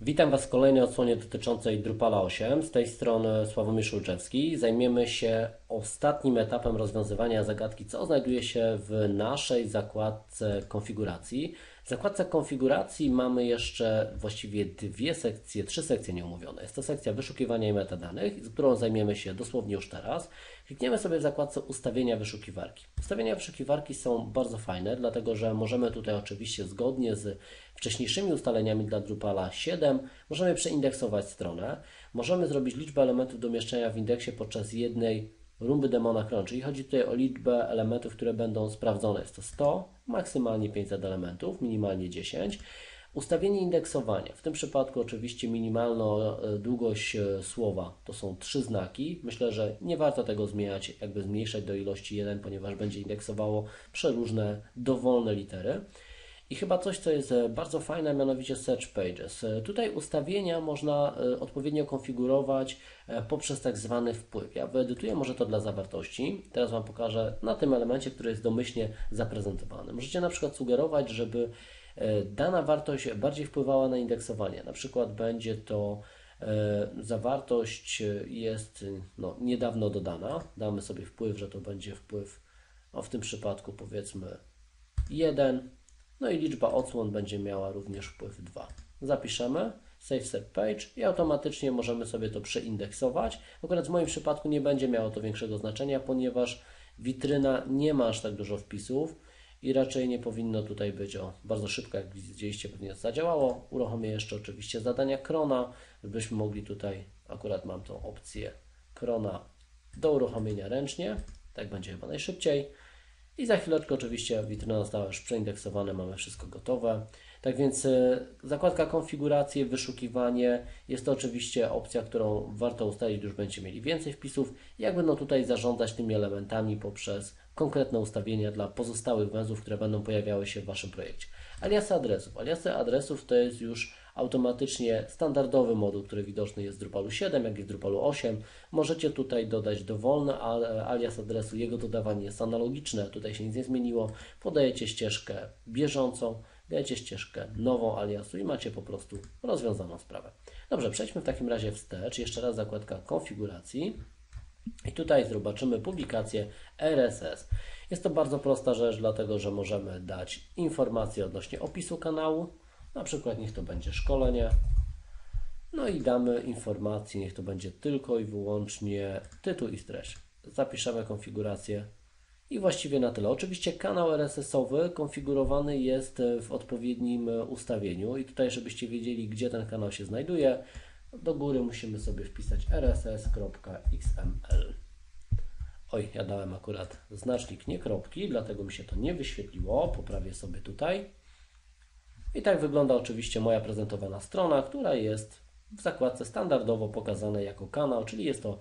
Witam Was w kolejnej odsłonie dotyczącej Drupala 8. Z tej strony Sławomir Szulczewski. Zajmiemy się ostatnim etapem rozwiązywania zagadki, co znajduje się w naszej zakładce konfiguracji. W zakładce konfiguracji mamy jeszcze właściwie dwie sekcje, trzy sekcje nieumówione. Jest to sekcja wyszukiwania i metadanych, z którą zajmiemy się dosłownie już teraz. Klikniemy sobie w zakładce ustawienia wyszukiwarki. Ustawienia wyszukiwarki są bardzo fajne, dlatego że możemy tutaj oczywiście zgodnie z wcześniejszymi ustaleniami dla Drupala 7 możemy przeindeksować stronę. Możemy zrobić liczbę elementów do umieszczenia w indeksie podczas jednej rumby demona cron, czyli chodzi tutaj o liczbę elementów, które będą sprawdzone. Jest to 100, maksymalnie 500 elementów, minimalnie 10. Ustawienie indeksowania. W tym przypadku oczywiście minimalna e, długość e, słowa to są trzy znaki. Myślę, że nie warto tego zmieniać, jakby zmniejszać do ilości 1, ponieważ będzie indeksowało przeróżne dowolne litery. I chyba coś, co jest e, bardzo fajne, mianowicie Search Pages. Tutaj ustawienia można odpowiednio konfigurować poprzez tak zwany wpływ. Ja wyedytuję może to dla zawartości. Teraz Wam pokażę na tym elemencie, który jest domyślnie zaprezentowany. Możecie na przykład sugerować, żeby E, dana wartość bardziej wpływała na indeksowanie. Na przykład będzie to e, zawartość jest no, niedawno dodana. Damy sobie wpływ, że to będzie wpływ, no w tym przypadku powiedzmy 1. No i liczba odsłon będzie miała również wpływ 2. Zapiszemy Save Set Page i automatycznie możemy sobie to przeindeksować. Akurat w moim przypadku nie będzie miało to większego znaczenia, ponieważ witryna nie ma aż tak dużo wpisów i raczej nie powinno tutaj być o bardzo szybko, jak widzieliście, pewnie zadziałało. Uruchomię jeszcze oczywiście zadania krona, żebyśmy mogli tutaj, akurat mam tą opcję krona do uruchomienia ręcznie, tak będzie chyba najszybciej. I za chwileczkę oczywiście witryna została już przeindeksowana, mamy wszystko gotowe. Tak więc e, zakładka konfiguracje, wyszukiwanie jest to oczywiście opcja, którą warto ustalić, już będziecie mieli więcej wpisów. Jak będą tutaj zarządzać tymi elementami poprzez konkretne ustawienia dla pozostałych węzłów, które będą pojawiały się w Waszym projekcie. Aliasy adresów. Aliasy adresów to jest już automatycznie standardowy moduł, który widoczny jest w Drupal 7, jak i w Drupal 8. Możecie tutaj dodać dowolny alias adresu. Jego dodawanie jest analogiczne, tutaj się nic nie zmieniło. Podajecie ścieżkę bieżącą, dajecie ścieżkę nową aliasu i macie po prostu rozwiązaną sprawę. Dobrze, przejdźmy w takim razie wstecz. Jeszcze raz zakładka konfiguracji. I tutaj zobaczymy publikację RSS. Jest to bardzo prosta rzecz, dlatego że możemy dać informacje odnośnie opisu kanału, na przykład niech to będzie szkolenie, no i damy informację, niech to będzie tylko i wyłącznie tytuł i treść. Zapiszemy konfigurację i właściwie na tyle. Oczywiście kanał RSS-owy konfigurowany jest w odpowiednim ustawieniu i tutaj, żebyście wiedzieli, gdzie ten kanał się znajduje, do góry musimy sobie wpisać rss.xml. Oj, ja dałem akurat znacznik, nie kropki, dlatego mi się to nie wyświetliło. Poprawię sobie tutaj. I tak wygląda oczywiście moja prezentowana strona, która jest w zakładce standardowo pokazana jako kanał, czyli jest to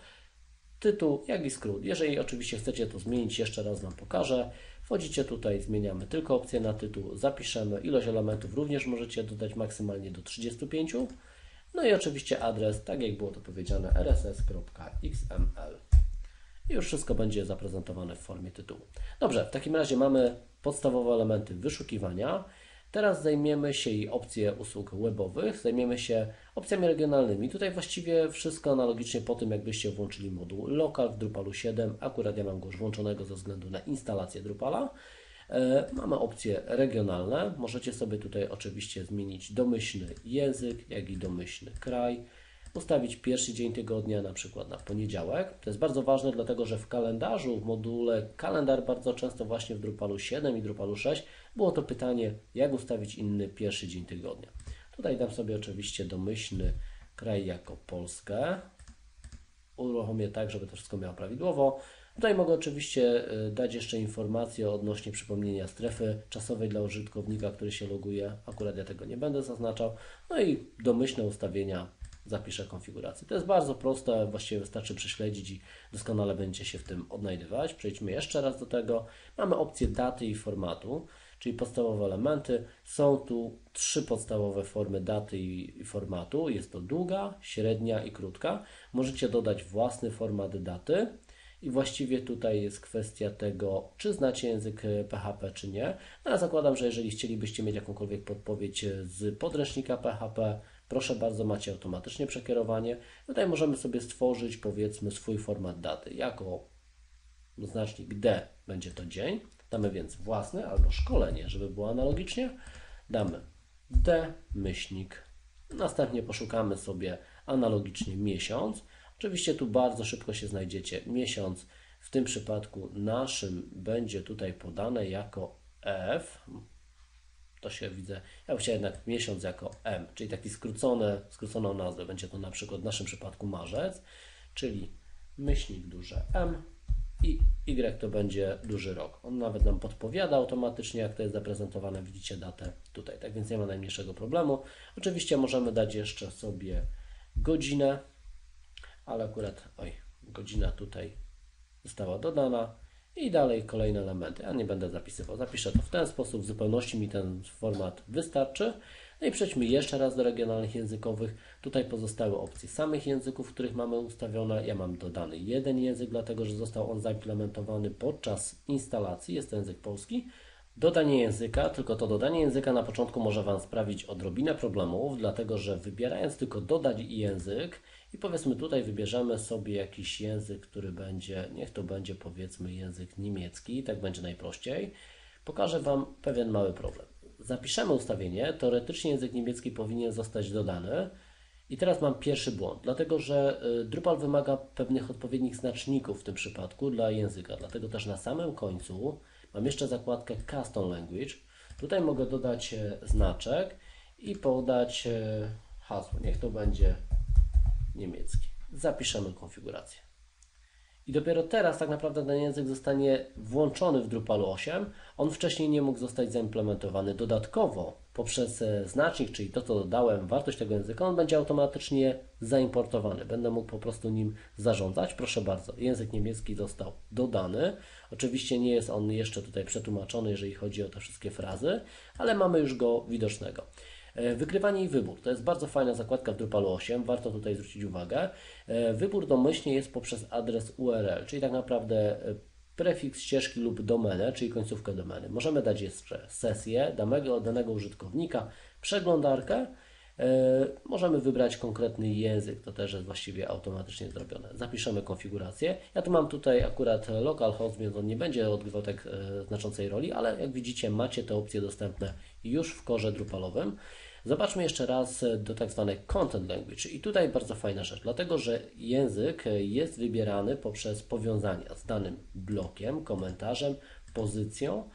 tytuł, jak i skrót. Jeżeli oczywiście chcecie to zmienić, jeszcze raz Wam pokażę. Wchodzicie tutaj, zmieniamy tylko opcję na tytuł, zapiszemy ilość elementów, również możecie dodać maksymalnie do 35. No i oczywiście adres, tak jak było to powiedziane, rss.xml. I już wszystko będzie zaprezentowane w formie tytułu. Dobrze, w takim razie mamy podstawowe elementy wyszukiwania. Teraz zajmiemy się i opcje usług webowych, zajmiemy się opcjami regionalnymi. Tutaj właściwie wszystko analogicznie po tym, jakbyście włączyli moduł lokal w Drupalu 7. Akurat ja mam go już włączonego ze względu na instalację Drupala. E, mamy opcje regionalne. Możecie sobie tutaj oczywiście zmienić domyślny język, jak i domyślny kraj. Ustawić pierwszy dzień tygodnia, na przykład na poniedziałek. To jest bardzo ważne, dlatego że w kalendarzu, w module kalendar bardzo często właśnie w Drupalu 7 i Drupalu 6 było to pytanie, jak ustawić inny pierwszy dzień tygodnia. Tutaj dam sobie oczywiście domyślny kraj jako Polskę. Uruchomię tak, żeby to wszystko miało prawidłowo. Tutaj mogę oczywiście y, dać jeszcze informację odnośnie przypomnienia strefy czasowej dla użytkownika, który się loguje. Akurat ja tego nie będę zaznaczał. No i domyślne ustawienia zapiszę konfigurację. To jest bardzo proste, właściwie wystarczy prześledzić i doskonale będzie się w tym odnajdywać. Przejdźmy jeszcze raz do tego. Mamy opcję daty i formatu, czyli podstawowe elementy. Są tu trzy podstawowe formy daty i formatu. Jest to długa, średnia i krótka. Możecie dodać własny format daty i właściwie tutaj jest kwestia tego, czy znacie język PHP, czy nie. No, zakładam, że jeżeli chcielibyście mieć jakąkolwiek podpowiedź z podręcznika PHP, Proszę bardzo, macie automatycznie przekierowanie. Tutaj możemy sobie stworzyć powiedzmy swój format daty. Jako znacznik D będzie to dzień. Damy więc własny albo szkolenie, żeby było analogicznie. Damy D myślnik. Następnie poszukamy sobie analogicznie miesiąc. Oczywiście tu bardzo szybko się znajdziecie. Miesiąc w tym przypadku naszym będzie tutaj podane jako F. To się widzę. Ja bym chciał jednak miesiąc jako M, czyli taki skrócony, skróconą nazwę. Będzie to na przykład w naszym przypadku marzec, czyli myślnik duże M i Y to będzie duży rok. On nawet nam podpowiada automatycznie, jak to jest zaprezentowane. Widzicie datę tutaj, tak więc nie ma najmniejszego problemu. Oczywiście możemy dać jeszcze sobie godzinę, ale akurat, oj, godzina tutaj została dodana i dalej kolejne elementy. Ja nie będę zapisywał, zapiszę to w ten sposób, w zupełności mi ten format wystarczy. No i przejdźmy jeszcze raz do regionalnych językowych. Tutaj pozostały opcje samych języków, których mamy ustawione. Ja mam dodany jeden język, dlatego że został on zaimplementowany podczas instalacji. Jest to język polski. Dodanie języka, tylko to dodanie języka na początku może Wam sprawić odrobinę problemów, dlatego że wybierając tylko dodać język i powiedzmy tutaj wybierzemy sobie jakiś język, który będzie, niech to będzie powiedzmy język niemiecki, tak będzie najprościej, pokażę Wam pewien mały problem. Zapiszemy ustawienie, teoretycznie język niemiecki powinien zostać dodany, i teraz mam pierwszy błąd, dlatego że y, Drupal wymaga pewnych odpowiednich znaczników w tym przypadku dla języka. Dlatego też na samym końcu Mam jeszcze zakładkę Custom Language. Tutaj mogę dodać e, znaczek i podać e, hasło. Niech to będzie niemiecki. Zapiszemy konfigurację. I dopiero teraz tak naprawdę ten język zostanie włączony w Drupal 8. On wcześniej nie mógł zostać zaimplementowany. Dodatkowo poprzez e, znacznik, czyli to, co dodałem, wartość tego języka, on będzie automatycznie zaimportowany. Będę mógł po prostu nim zarządzać. Proszę bardzo, język niemiecki został dodany. Oczywiście nie jest on jeszcze tutaj przetłumaczony, jeżeli chodzi o te wszystkie frazy, ale mamy już go widocznego. E, wykrywanie i wybór to jest bardzo fajna zakładka w Drupal 8, warto tutaj zwrócić uwagę. E, wybór domyślnie jest poprzez adres URL, czyli tak naprawdę prefiks ścieżki lub domenę, czyli końcówkę domeny. Możemy dać jeszcze sesję danego, danego użytkownika, przeglądarkę. Możemy wybrać konkretny język, to też jest właściwie automatycznie zrobione. Zapiszemy konfigurację. Ja tu mam tutaj akurat localhost, więc on nie będzie odgrywał tak znaczącej roli, ale jak widzicie macie te opcje dostępne już w korze Drupalowym. Zobaczmy jeszcze raz do tak zwanej content language. I tutaj bardzo fajna rzecz, dlatego że język jest wybierany poprzez powiązania z danym blokiem, komentarzem, pozycją,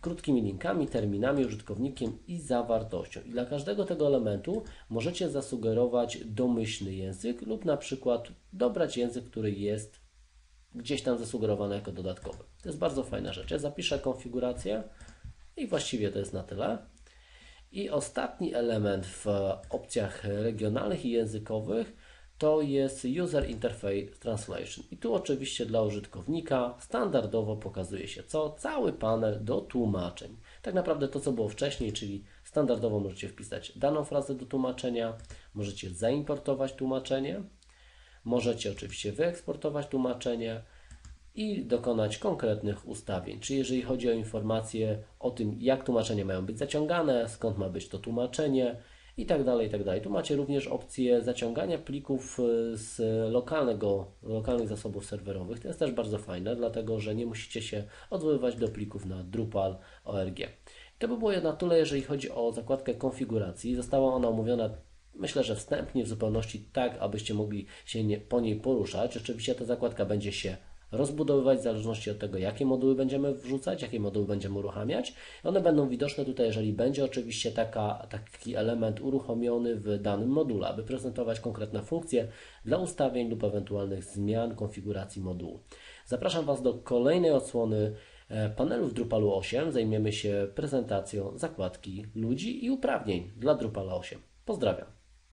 krótkimi linkami, terminami, użytkownikiem i zawartością. I dla każdego tego elementu możecie zasugerować domyślny język lub na przykład dobrać język, który jest gdzieś tam zasugerowany jako dodatkowy. To jest bardzo fajna rzecz. Ja zapiszę konfigurację i właściwie to jest na tyle. I ostatni element w opcjach regionalnych i językowych to jest User Interface Translation. I tu oczywiście dla użytkownika standardowo pokazuje się co? Cały panel do tłumaczeń. Tak naprawdę to, co było wcześniej, czyli standardowo możecie wpisać daną frazę do tłumaczenia, możecie zaimportować tłumaczenie, możecie oczywiście wyeksportować tłumaczenie, i dokonać konkretnych ustawień. Czy jeżeli chodzi o informacje o tym, jak tłumaczenia mają być zaciągane, skąd ma być to tłumaczenie i tak dalej, tak dalej. Tu macie również opcję zaciągania plików y, z lokalnego, lokalnych zasobów serwerowych. To jest też bardzo fajne, dlatego że nie musicie się odwoływać do plików na Drupal ORG. To by było na tyle, jeżeli chodzi o zakładkę konfiguracji. Została ona omówiona Myślę, że wstępnie w zupełności tak, abyście mogli się nie, po niej poruszać. Oczywiście ta zakładka będzie się rozbudowywać w zależności od tego, jakie moduły będziemy wrzucać, jakie moduły będziemy uruchamiać. One będą widoczne tutaj, jeżeli będzie oczywiście taka, taki element uruchomiony w danym module, aby prezentować konkretne funkcje dla ustawień lub ewentualnych zmian konfiguracji modułu. Zapraszam Was do kolejnej odsłony e, panelu w Drupalu 8. Zajmiemy się prezentacją zakładki ludzi i uprawnień dla Drupala 8. Pozdrawiam.